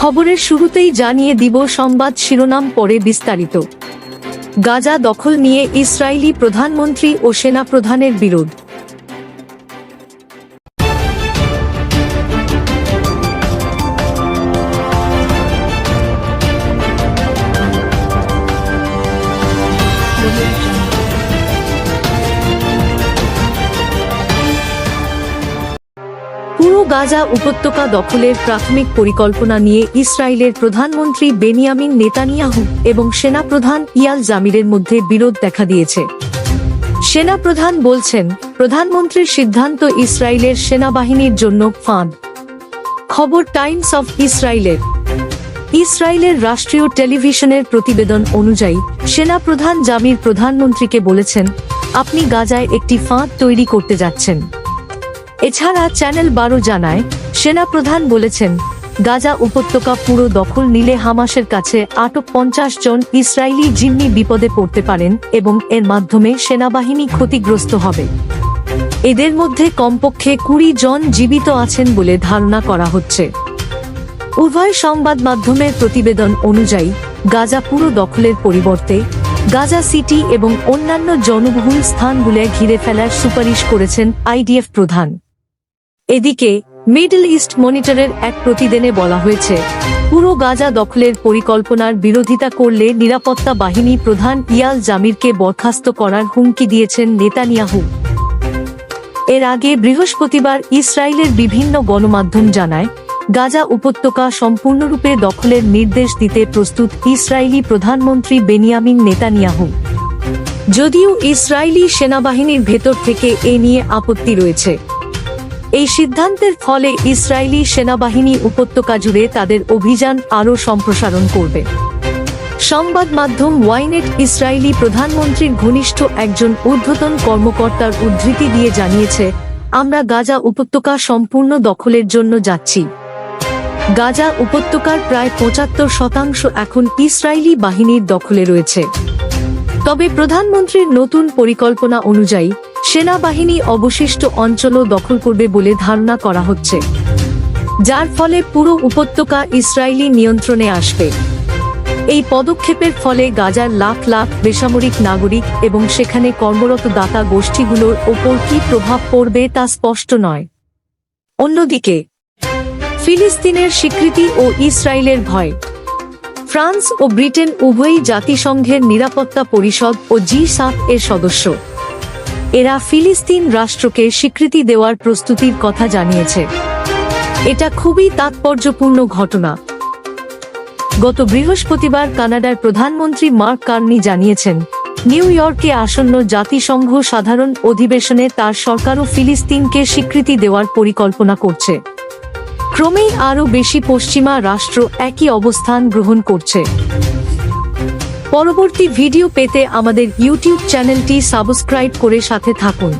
খবরের শুরুতেই জানিয়ে দিব সংবাদ শিরোনাম পরে বিস্তারিত। গাজা দখল নিয়ে ইসরায়েলি প্রধানমন্ত্রী ও সেনাপ্রধানের বিরোধ। পুরো গাজা উপত্যকা দখলের প্রাথমিক পরিকল্পনা নিয়ে ইসরায়েলের প্রধানমন্ত্রী বেনিয়ামিন নেতানিয়াহু এবং সেনাপ্রধান ইয়াল জামিরের মধ্যে বিরোধ দেখা দিয়েছে। সেনাপ্রধান বলছেন, প্রধানমন্ত্রীর সিদ্ধান্ত ইসরায়েলের সেনাবাহিনীর জন্য ফাঁদ। খবর টাইমস অফ ইসরায়েলের। ইসরায়েলের রাষ্ট্রীয় টেলিভিশনের প্রতিবেদন অনুযায়ী, সেনাপ্রধান জামির প্রধানমন্ত্রীকে বলেছেন, আপনি গাজায় একটি ফাঁদ তৈরি করতে যাচ্ছেন। এছাড়া চ্যানেল বারো জানায় সেনাপ্রধান বলেছেন, গাজা উপত্যকা পুরো দখল নিলে হামাসের কাছে আটক পঞ্চাশ জন ইসরায়েলি জিম্মি বিপদে পড়তে পারেন এবং এর মাধ্যমে সেনাবাহিনী ক্ষতিগ্রস্ত হবে। এদের মধ্যে কমপক্ষে কুড়ি জন জীবিত আছেন বলে ধারণা করা হচ্ছে। উভয় সংবাদ মাধ্যমের প্রতিবেদন অনুযায়ী, গাজা পুরো দখলের পরিবর্তে গাজা সিটি এবং অন্যান্য জনবহুল স্থানগুলো ঘিরে ফেলার সুপারিশ করেছেন আইডিএফ প্রধান। এদিকে, মিডল ইস্ট মনিটরের এক প্রতিবেদনে বলা হয়েছে, পুরো গাজা দখলের পরিকল্পনার বিরোধিতা করলে নিরাপত্তা বাহিনী প্রধান ইয়াল জামিরকে বরখাস্ত করার হুমকি দিয়েছেন নেতানিয়াহু। এর আগে বৃহস্পতিবার ইসরায়েলের বিভিন্ন গণমাধ্যম জানায়, গাজা উপত্যকা সম্পূর্ণরূপে দখলের নির্দেশ দিতে প্রস্তুত ইসরায়েলি প্রধানমন্ত্রী বেনিয়ামিন নেতানিয়াহু। যদিও ইসরায়েলি সেনাবাহিনীর ভেতর থেকে এ নিয়ে আপত্তি রয়েছে। এই সিদ্ধান্তের ফলে ইসরায়েলি সেনাবাহিনী উপত্যকা জুড়ে তাদের অভিযান আরও সম্প্রসারণ করবে। সংবাদ মাধ্যম ওয়াইনেট ইসরায়েলি প্রধানমন্ত্রীর ঘনিষ্ঠ একজন ঊর্ধ্বতন কর্মকর্তার উদ্ধৃতি দিয়ে জানিয়েছে, আমরা গাজা উপত্যকা সম্পূর্ণ দখলের জন্য যাচ্ছি। গাজা উপত্যকার প্রায় পঁচাত্তর শতাংশ এখন ইসরায়েলি বাহিনীর দখলে রয়েছে। তবে প্রধানমন্ত্রীর নতুন পরিকল্পনা অনুযায়ী সেনাবাহিনী অবশিষ্ট অঞ্চলও দখল করবে বলে ধারণা করা হচ্ছে। যার ফলে পুরো উপত্যকা ইসরায়েলি নিয়ন্ত্রণে আসবে। এই পদক্ষেপের ফলে গাজার লাখ লাখ বেসামরিক নাগরিক এবং সেখানে কর্মরত দাতা গোষ্ঠীগুলোর ওপর কী প্রভাব পড়বে তা স্পষ্ট নয়। অন্যদিকে, ফিলিস্তিনের স্বীকৃতি ও ইসরায়েলের ভয়। ফ্রান্স ও ব্রিটেন উভয়ই জাতিসংঘের নিরাপত্তা পরিষদ ও জি সাত এর সদস্য। এরা ফিলিস্তিন রাষ্ট্রকে স্বীকৃতি দেওয়ার প্রস্তুতির কথা জানিয়েছে। এটা খুবই তাৎপর্যপূর্ণ ঘটনা। গত বৃহস্পতিবার কানাডার প্রধানমন্ত্রী মার্ক কার্নি জানিয়েছেন, নিউ ইয়র্কে আসন্ন জাতিসংঘ সাধারণ অধিবেশনে তার সরকারও ফিলিস্তিনকে স্বীকৃতি দেওয়ার পরিকল্পনা করছে। ক্রমেই আরও বেশি পশ্চিমা রাষ্ট্র একই অবস্থান গ্রহণ করছে। পরবর্তী ভিডিও পেতে আমাদের ইউটিউব চ্যানেলটি সাবস্ক্রাইব করে সাথে থাকুন।